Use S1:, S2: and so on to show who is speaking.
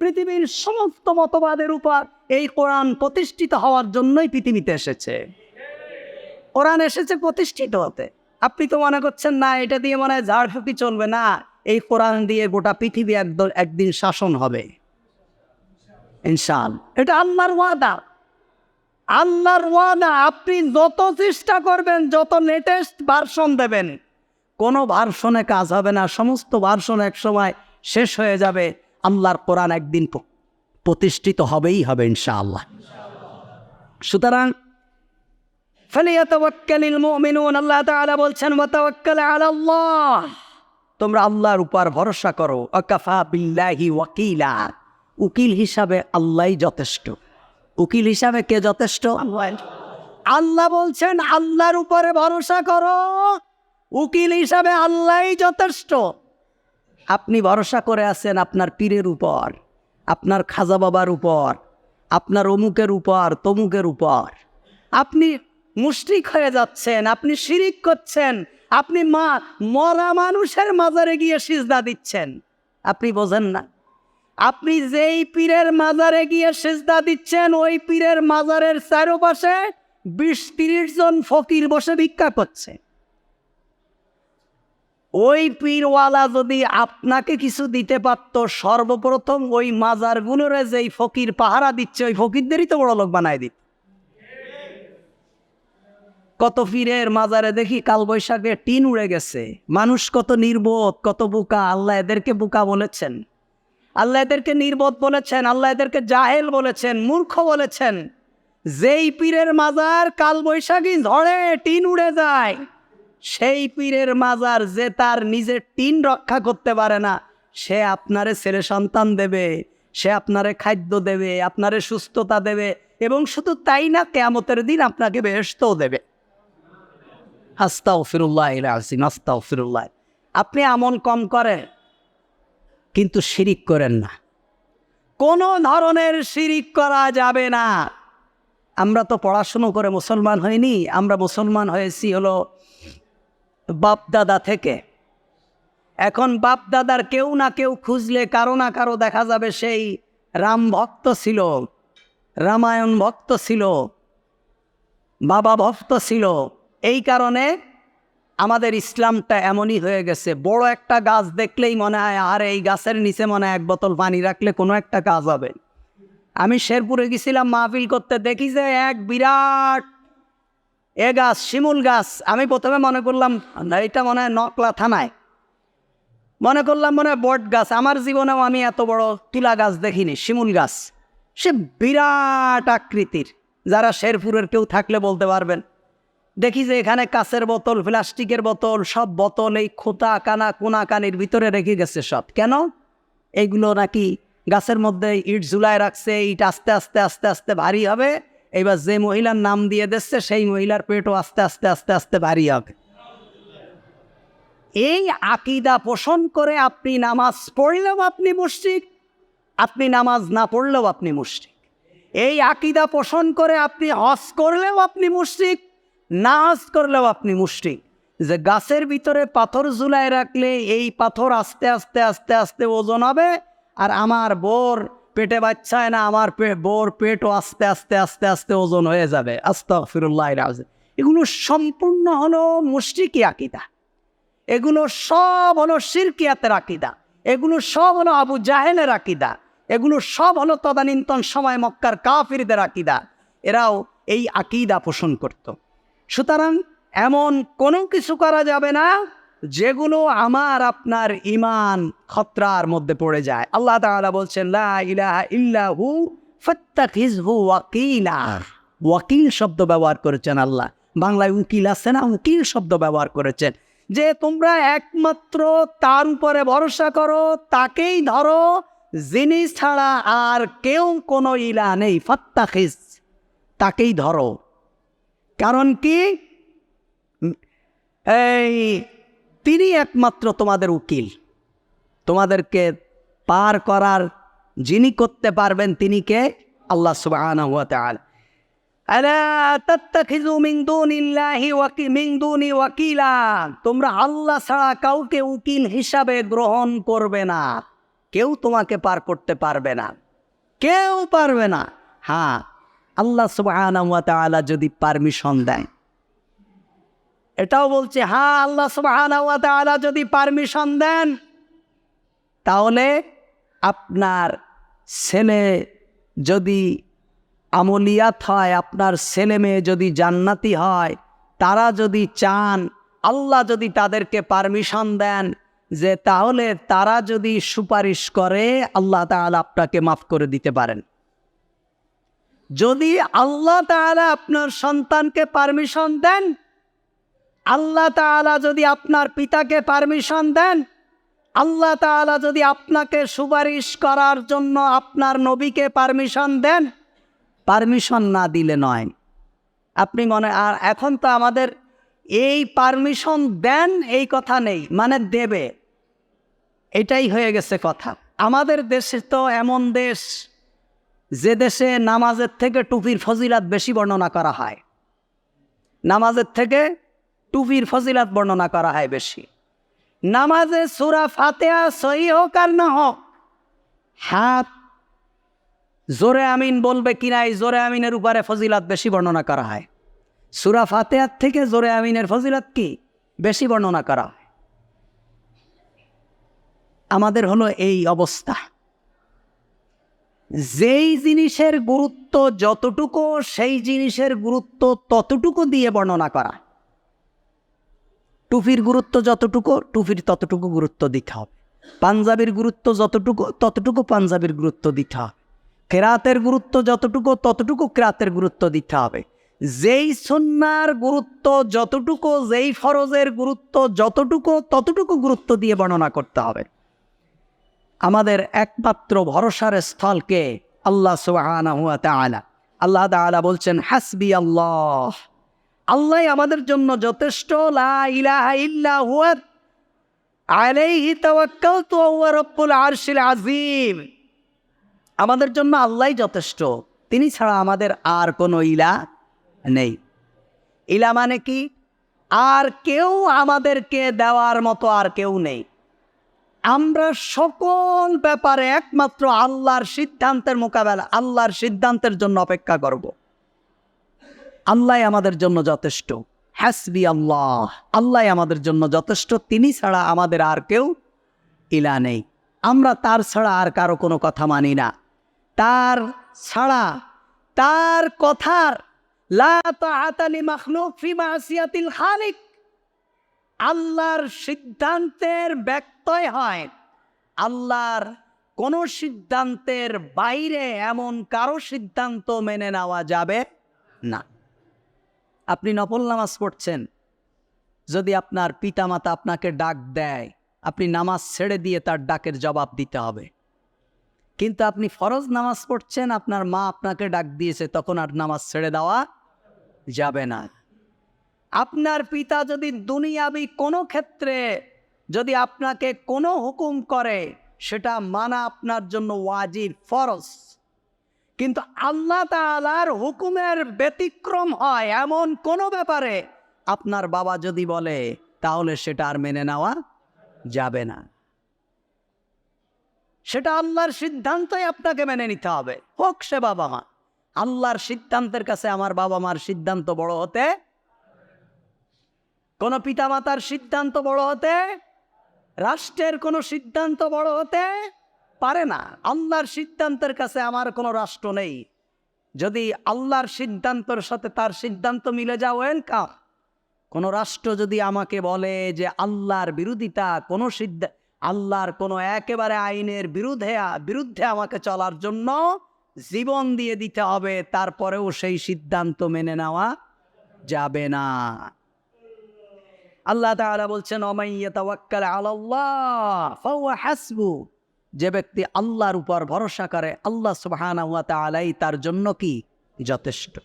S1: পৃথিবীর সমস্ত মতবাদের উপর এই কোরআন প্রতিষ্ঠিত হওয়ার জন্যই পৃথিবীতে এসেছে। কোরআন এসেছে প্রতিষ্ঠিত হতে। আপনি তো মনে করছেন, না, এটা দিয়ে মনে হয় ঝাড়ফুঁকি চলবে, না, এই কোরআন দিয়ে গোটা পৃথিবী একদম একদিন শাসন হবে। ইনশাল এটা আল্লাহর ওয়াদা। আল্লাহর ওয়াদা, আপনি যত চেষ্টা করবেন, যত লেটেস্ট ভার্সন দেবেন, কোনো ভার্সনে কাজ হবে না, সমস্ত ভার্সন এক সময় শেষ হয়ে যাবে। আল্লাহর কোরআন একদিন প্রতিষ্ঠিত হবেই হবে ইনশাআল্লাহ। সুতরাং, ফালিয়াতাওয়াক্কালিল মুমিনুন আল্লাহ বলছেন আলাল্লাহ তোমরা আল্লাহর উপর ভরসা করো। অকাফা বিল্লাহি ওয়াকিলা উকিল হিসাবে আল্লাহই যথেষ্ট। উকিল হিসাবে কে যথেষ্ট? আল্লাহ বলছেন, আল্লাহর উপরে ভরসা করো। উকিল হিসাবে আল্লাহই যথেষ্ট। আপনি ভরসা করে আছেন আপনার পীরের উপর, আপনার খাজা বাবার উপর, আপনার অমুকের উপর, তমুকের উপর। আপনি মুশরিক হয়ে যাচ্ছেন, আপনি শিরিক করছেন, আপনি মা, মরা মানুষের মাজারে গিয়ে সিজদা দিচ্ছেন। আপনি বোঝেন না। আপনি যেই পীরের মাজারে গিয়ে সেজদা দিচ্ছেন, ওই পীরের মাজারের চারপাশে বিশ তিরিশ জন ফকির বসে ভিক্ষা করছে। ওই পীরওয়ালা যদি আপনাকে কিছু দিতে পারত, সর্বপ্রথম ওই মাজারগুলোরে যেই ফকির পাহারা দিচ্ছে, ওই ফকিরদেরই তো বড় লোক বানায় দিত। কত পীরের মাজারে দেখি কাল বৈশাখে টিন উড়ে গেছে। মানুষ কত নির্বোধ, কত বোকা, আল্লাহ এদেরকে বোকা বলেছেন। আল্লাহ এদেরকে নির্বোধ বলেছেন, আল্লাহ এদেরকে জাহেল বলেছেন, মূর্খ বলেছেন। যেই পীরের মাজার কাল বৈশাখী ঝড়ে টিন উড়ে যায়। সেই পীরের মাজার যে তার নিজের টিন রক্ষা করতে পারে না, সে আপনারে ছেলে সন্তান দেবে, সে আপনারে খাদ্য দেবে, আপনারে সুস্থতা দেবে এবং শুধু তাই না কেয়ামতের দিন আপনাকে বেহস্তও দেবে। আস্তাও ফিরুল্লাহ আসিম আস্তাও ফিরুল্লাহ আপনি আমল কম করেন, কিন্তু শিরিক করেন না। কোনো ধরনের শিরিক করা যাবে না। আমরা তো পড়াশুনো করে মুসলমান হইনি, আমরা মুসলমান হয়েছি হলো বাপ দাদা থেকে। এখন বাপ দাদার কেউ না কেউ খুঁজলে কারও না কারও দেখা যাবে সেই রাম ভক্ত ছিল, রামায়ণ ভক্ত ছিল, বাবা ভক্ত ছিল। এই কারণে আমাদের ইসলামটা এমনই হয়ে গেছে। বড় একটা গাছ দেখলেই মনে হয়, আর এই গাছের নিচে মনে হয় এক বোতল পানি রাখলে কোনো একটা কাজ হবে। আমি শেরপুরে গেছিলাম মাহফিল করতে, দেখি যে এক বিরাট এ গাছ, শিমুল গাছ, আমি প্রথমে মনে করলাম এটা মনে হয় নকলা থানায়। মনে করলাম মনে হয় বট গাছ, আমার জীবনেও আমি এত বড় তুলা গাছ দেখিনি, শিমুল গাছ। সে বিরাট আকৃতির, যারা শেরপুরের কেউ থাকলে বলতে পারবেন। দেখি যে এখানে কাঁচের বোতল, প্লাস্টিকের বোতল, সব বোতল, এই খোতা, কানা, কোনা, কানির ভিতরে রেখে গেছে সব। কেন? এইগুলো নাকি গাছের মধ্যে ইট ঝুলায় রাখছে, ইট আস্তে আস্তে আস্তে আস্তে ভারী হবে। এবার যে মহিলার নাম দিয়ে দিচ্ছে, সেই মহিলার পেটও আস্তে আস্তে আস্তে আস্তে ভারী হবে এই আকিদা পোষণ করে আপনি নামাজ পড়লেও আপনি মুশরিক, আপনি নামাজ না পড়লেও আপনি মুশরিক। এই আকিদা পোষণ করে আপনি হজ করলেও আপনি মুশরিক, না হজ করলেও আপনি মুশরিক। যে গাছের ভিতরে পাথর ঝুলায় রাখলে এই পাথর আস্তে আস্তে আস্তে আস্তে ওজন হবে, আর আমার বোর পেটে বাচ্চায় না, আমার বোর পেটও আস্তে আস্তে আস্তে আস্তে ওজন হয়ে যাবে। আস্তা ফিরুল্লাহ এগুলো সম্পূর্ণ হলো মুশরিকি আকিদা। এগুলো সব হলো শিরকিয়াতের আকিদা। এগুলো সব হলো আবু জাহেলের আকিদা। এগুলো সব হলো তদানীন্তন সময় মক্কার কাফিরদের আকিদা। এরাও এই আকিদা পোষণ করত। সুতরাং এমন কোনো কিছু করা যাবে না যেগুলো আমার আপনার ইমান খতরার মধ্যে পড়ে যায়। আল্লাহ তাআলা বলছেন লা ইলাহা ইল্লাহু ফাত্তাখিযহু ওয়াকিলা। ওয়াকিল শব্দ ব্যবহার করেছেন আল্লাহ। বাংলায় উকিল আছে না? উকিল শব্দ ব্যবহার করেছেন। যে তোমরা একমাত্র তার উপরে ভরসা করো তাকেই ধরো যিনি ছাড়া আর কেউ কোনো ইলা নেই। ফাত্তাখিজ তাকেই ধরো। কারণ কি? এই তিনি একমাত্র তোমাদের উকিল। তোমাদেরকে পার করার যিনি করতে পারবেন তিনি কে? আল্লাহ দুনি তোমরা আল্লাহ ছাড়া কাউকে উকিল হিসাবে গ্রহণ করবে না। কেউ তোমাকে পার করতে পারবে না। কেউ পারবে না। হ্যাঁ আল্লাহ তাআলা যদি পারমিশন দেয় এটাও বলছে হ্যাঁ আল্লাহ ওয়া যদি পারমিশন দেন, তাহলে আপনার ছেলে যদি আমলিয়াত হয়, আপনার ছেলে মেয়ে যদি জান্নাতি হয়, তারা যদি চান, আল্লাহ যদি তাদেরকে পারমিশন দেন যে তাহলে তারা যদি সুপারিশ করে, আল্লাহ তাআলা আপনাকে মাফ করে দিতে পারেন। যদি আল্লাহ তাআলা আপনার সন্তানকে পারমিশন দেন আল্লাহ তাআলা যদি আপনার পিতাকে পারমিশন দেন, আল্লাহ তাআলা যদি আপনাকে সুপারিশ করার জন্য আপনার নবীকে পারমিশন দেন পারমিশন না দিলে নয়। আপনি মনে, আর এখন তো আমাদের এই পারমিশন দেন, এই কথা নেই মানে দেবে। এটাই হয়ে গেছে কথা। আমাদের দেশে তো এমন দেশ, যে দেশে নামাজের থেকে টুপির ফজিলাত বেশি বর্ণনা করা হয়। নামাজের থেকে টুপির ফজিলাত বর্ণনা করা হয় বেশি। নামাজে সুরা ফাতেহা সহি হোক আর না হোক, হাত জোরে আমিন বলবে কিনা এই জোরে আমিনের উপরে ফজিলাত বেশি বর্ণনা করা হয়। সুরা ফাতেহার থেকে জোরে আমিনের ফজিলাত কি? বেশি বর্ণনা করা হয়। আমাদের হলো এই অবস্থা। যেই জিনিসের গুরুত্ব যতটুকু, সেই জিনিসের গুরুত্ব ততটুকু দিয়ে বর্ণনা করা। টুপির গুরুত্ব যতটুকু টুপির ততটুকু গুরুত্ব দিতে হবে। পাঞ্জাবির গুরুত্ব যতটুকু, ততটুকু পাঞ্জাবির গুরুত্ব দিতে হবে। কেরাতের গুরুত্ব যতটুকু, ততটুকু কেরাতের গুরুত্ব দিতে হবে। যেই সন্ন্যার গুরুত্ব যতটুকু, যেই ফরজের গুরুত্ব যতটুকু, ততটুকু গুরুত্ব দিয়ে বর্ণনা করতে হবে। আমাদের একমাত্র ভরসার স্থলকে আল্লাহ তাআলা। আল্লাহ তাআলা বলছেন, হাসবি আল্লাহ। আল্লাহ আমাদের জন্য যথেষ্ট আযীম। আমাদের জন্য আল্লাহই যথেষ্ট, তিনি ছাড়া আমাদের আর কোনো ইলা নেই। ইলা মানে কি? আর কেউ আমাদেরকে দেওয়ার মতো আর কেউ নেই। আমরা সকল ব্যাপারে একমাত্র আল্লাহর সিদ্ধান্তের মোকাবেলা, আল্লাহর সিদ্ধান্তের জন্য অপেক্ষা করব। আল্লাহ আমাদের জন্য যথেষ্ট। হ্যাসবি আল্লাহ। আল্লাহ আমাদের জন্য যথেষ্ট। তিনি ছাড়া আমাদের আর কেউ ইলা নেই। আমরা তার ছাড়া আর কারও কোনো কথা মানি না। তার ছাড়া, তার কথার খালিক। আল্লাহর সিদ্ধান্তের ব্যক্তয় হয়। আল্লাহর কোন সিদ্ধান্তের বাইরে এমন কারও সিদ্ধান্ত মেনে নেওয়া যাবে না। আপনি নফল নামাজ পড়ছেন। যদি আপনার পিতামাতা আপনাকে ডাক দেয়, আপনি নামাজ ছেড়ে দিয়ে তার ডাকের জবাব দিতে হবে। কিন্তু আপনি ফরজ নামাজ পড়ছেন, আপনার মা আপনাকে ডাক দিয়েছে, তখন আর নামাজ ছেড়ে দেওয়া যাবে না। আপনার পিতা যদি দুনিয়াবি কোনো ক্ষেত্রে যদি আপনাকে কোনো হুকুম করে, সেটা মানা আপনার জন্য ওয়াজিব, ফরজ। কিন্তু আল্লাহ তাআলার হুকুমের ব্যতিক্রম হয় এমন কোনো ব্যাপারে আপনার বাবা যদি বলে, তাহলে সেটা আর মেনে নেওয়া যাবে না। সেটা আল্লাহর সিদ্ধান্তই আপনাকে মেনে নিতে হবে। হোক সে বাবা মা, আল্লাহর সিদ্ধান্তের কাছে আমার বাবা মার সিদ্ধান্ত বড় হতে, কোনো পিতামাতার সিদ্ধান্ত বড় হতে, রাষ্ট্রের কোনো সিদ্ধান্ত বড় হতে পারে না। আল্লাহর সিদ্ধান্তের কাছে আমার কোনো রাষ্ট্র নেই। যদি আল্লাহর সিদ্ধান্তর সাথে তার সিদ্ধান্ত মিলে যাও ওয়েলকাম কোনো রাষ্ট্র যদি আমাকে বলে যে আল্লাহর বিরোধিতা কোনো সিদ্ধা, আল্লাহর কোনো একেবারে আইনের বিরুদ্ধে বিরুদ্ধে আমাকে চলার জন্য জীবন দিয়ে দিতে হবে, তারপরেও সেই সিদ্ধান্ত মেনে নেওয়া যাবে না। আল্লাহ তাআলা বলছেন অমাইয়া তাওয়াক্কাল আলাল্লাহ, ফাহুয়া হাসবু যে ব্যক্তি আল্লাহর উপর ভরসা করে আল্লাহ সুবহানাহু ওয়া তাআলাই তার জন্য কি? যথেষ্ট।